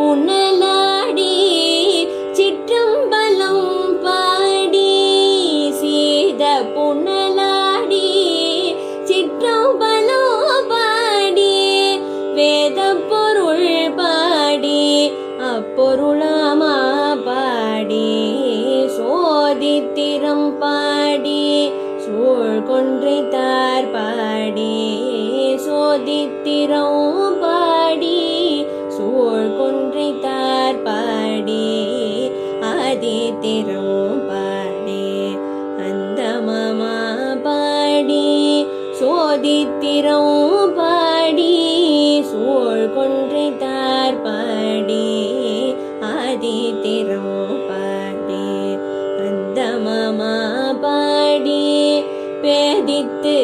புனலாடி சிற்றம்பலம் பாடி சீத புனலாடி சிற்றம்பலம் பாடி வேத பொருள் பாடி அப்பொருளாமா பாடி சோதித்திரம் பாடி சூழ் கொன்றைத்தார் பாடி சோதித்திரம் ஆதித்திரம் பாடி அந்த மாமா பாடி சோதித்திரம் பாடி சூழ் கொன்றைத்தார் பாடி ஆதித்திரம் பாடி அந்த மாமா பாடி பேதித்து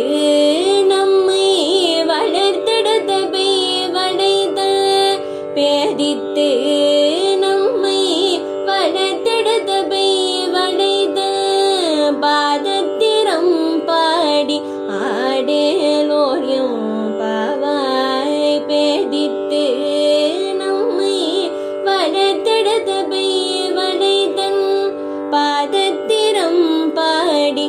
நம்மை வளர்த்தெடுத்த பெய் வளைத்த பேதித்து பாதத்திரம் பாடி